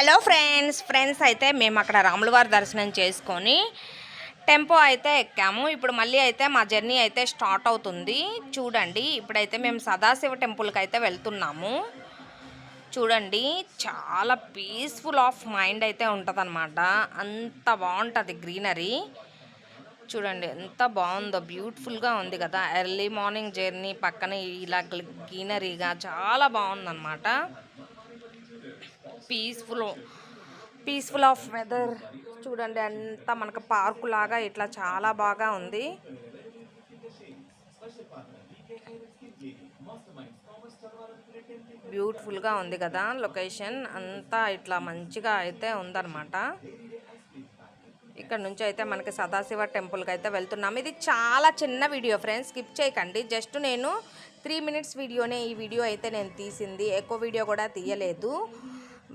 Hello friends friends అయితే మేము అక్కడ రాములవారి దర్శనం చేసుకొని టెంపో అయితే ఎక్కాము. ఇప్పుడు మళ్ళీ అయితే మా జర్నీ అయితే స్టార్ట్ అవుతుంది. చూడండి ఇప్పుడైతే మేము సదాశివ టెంపుల్కి అయితే వెళ్తున్నాము. చూడండి చాలా పీస్ఫుల్ ఆఫ్ మైండ్ అయితే ఉంటుందన్నమాట. అంత బాగుంటుంది గ్రీనరీ. చూడండి ఎంత బాగుందో బ్యూటిఫుల్గా ఉంది కదా. ఎర్లీ మార్నింగ్ జర్నీ పక్కన ఇలా గ్రీనరీగా చాలా బాగుందన్నమాట. Peaceful peaceful of weather. చూడండి అంతా మనకు పార్కు లాగా ఇట్లా చాలా బాగా ఉంది. బ్యూటిఫుల్గా ఉంది కదా లొకేషన్. అంతా ఇట్లా మంచిగా అయితే ఉందన్నమాట. ఇక్కడ నుంచి అయితే మనకి సదాశివ టెంపుల్కి అయితే వెళ్తున్నాం. ఇది చాలా చిన్న వీడియో ఫ్రెండ్స్ స్కిప్ చేయకండి. జస్ట్ నేను త్రీ మినిట్స్ వీడియోనే ఈ వీడియో అయితే నేను తీసింది. ఎక్కువ వీడియో కూడా తీయలేదు.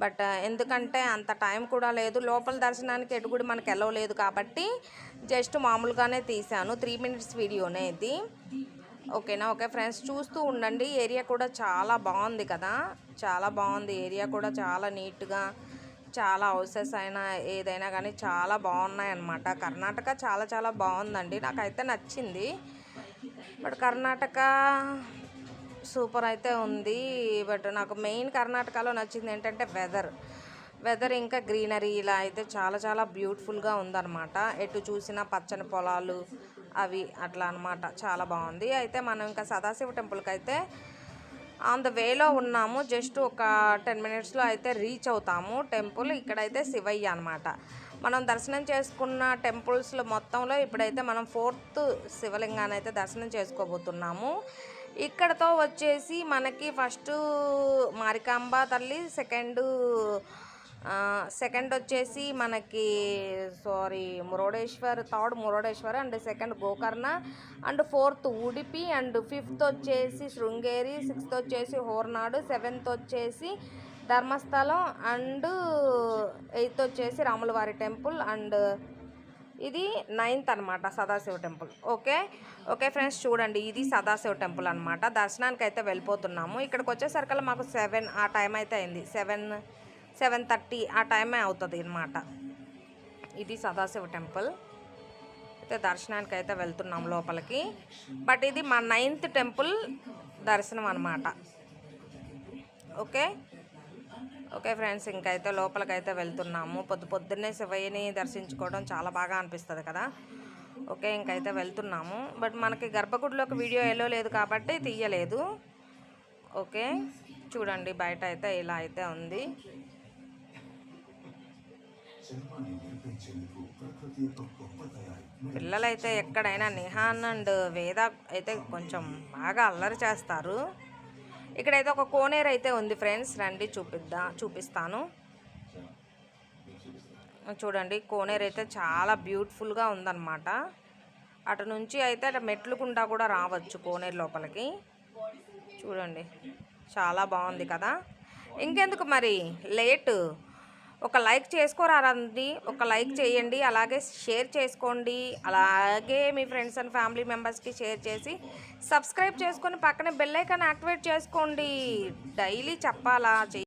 బట్ ఎందుకంటే అంత టైం కూడా లేదు. లోపల దర్శనానికి ఎటు కూడా మనకు వెళ్ళలేదు కాబట్టి జస్ట్ మామూలుగానే తీసాను త్రీ మినిట్స్ వీడియోనే ఇది. ఓకేనా? ఓకే ఫ్రెండ్స్ చూస్తూ ఉండండి. ఏరియా కూడా చాలా బాగుంది కదా? చాలా బాగుంది. ఏరియా కూడా చాలా నీట్గా చాలా హౌసెస్ అయినా ఏదైనా కానీ చాలా బాగున్నాయి అన్నమాట కర్ణాటక చాలా చాలా బాగుందండి. నాకైతే నచ్చింది. బట్ కర్ణాటక సూపర్ అయితే ఉంది. బట్ నాకు మెయిన్ కర్ణాటకలో నచ్చింది ఏంటంటే వెదర్. వెదర్ ఇంకా గ్రీనరీ ఇలా అయితే చాలా చాలా బ్యూటిఫుల్గా ఉందన్నమాట. ఎటు చూసినా పచ్చని పొలాలు అవి అట్లా అనమాట చాలా బాగుంది. అయితే మనం ఇంకా సదాశివ టెంపుల్కి అయితే ఆన్ ద వేలో ఉన్నాము. జస్ట్ ఒక టెన్ మినిట్స్లో అయితే రీచ్ అవుతాము. టెంపుల్ ఇక్కడైతే శివయ్య అనమాట మనం దర్శనం చేసుకున్న టెంపుల్స్లో మొత్తంలో ఇప్పుడైతే మనం ఫోర్త్ శివలింగాన్ని అయితే దర్శనం చేసుకోబోతున్నాము. ఇక్కడతో వచ్చేసి మనకి ఫస్ట్ మారికాంబ తల్లి సెకండ్ సెకండ్ వచ్చేసి మనకి sorry Murudeshwar third Murudeshwar and second Gokarna and fourth Udupi and fifth వచ్చేసి శృంగేరి సిక్స్త్ వచ్చేసి హోర్నాడు సెవెంత్ వచ్చేసి ధర్మస్థలం అండ్ ఎయిత్ వచ్చేసి రాములవారి టెంపుల్ అండ్ ఇది నైన్త్ అనమాట Sadashiva temple. Okay? Okay friends చూడండి. ఇది సదాశివ టెంపుల్ అనమాట దర్శనానికి అయితే వెళ్ళిపోతున్నాము. ఇక్కడికి వచ్చేసరికల్లా మాకు సెవెన్ ఆ టైం అయితే అయింది. సెవెన్ సెవెన్ థర్టీ ఆ టైమే అవుతుంది అనమాట ఇది సదాశివ టెంపుల్. అయితే దర్శనానికి అయితే వెళ్తున్నాం లోపలికి. బట్ ఇది మా నైన్త్ టెంపుల్ దర్శనం అనమాట ఓకే? ఓకే ఫ్రెండ్స్ ఇంకైతే లోపలికైతే వెళ్తున్నాము. పొద్దు పొద్దున్నే శివయ్యని దర్శించుకోవడం చాలా బాగా అనిపిస్తుంది కదా. ఓకే ఇంకైతే వెళ్తున్నాము. బట్ మనకి గర్భగుడిలోకి వీడియో ఎల్లో లేదు కాబట్టి తీయలేదు. ఓకే చూడండి బయట అయితే ఇలా అయితే ఉంది. పిల్లలైతే ఎక్కడైనా నిహాన్ అండ్ వేద అయితే కొంచెం బాగా అల్లరి చేస్తారు. ఇక్కడైతే ఒక కోనేరు అయితే ఉంది ఫ్రెండ్స్. రండి చూపిద్దా చూపిస్తాను. చూడండి కోనేరు అయితే చాలా బ్యూటిఫుల్గా ఉందన్నమాట. అటు నుంచి అయితే అటు మెట్లుకుండా కూడా రావచ్చు కోనేరు లోపలికి. చూడండి చాలా బాగుంది కదా. ఇంకెందుకు మరి? లేటు. ఒక లైక్ చేసుకోరారండి ఒక లైక్ చేయండి అలాగే షేర్ చేసుకోండి అలాగే మీ ఫ్రెండ్స్ అండ్ ఫ్యామిలీ మెంబర్స్కి షేర్ చేసి సబ్స్క్రైబ్ చేసుకొని పక్కన బెల్ ఐకాన్ యాక్టివేట్ చేసుకోండి. డైలీ చెప్పాలా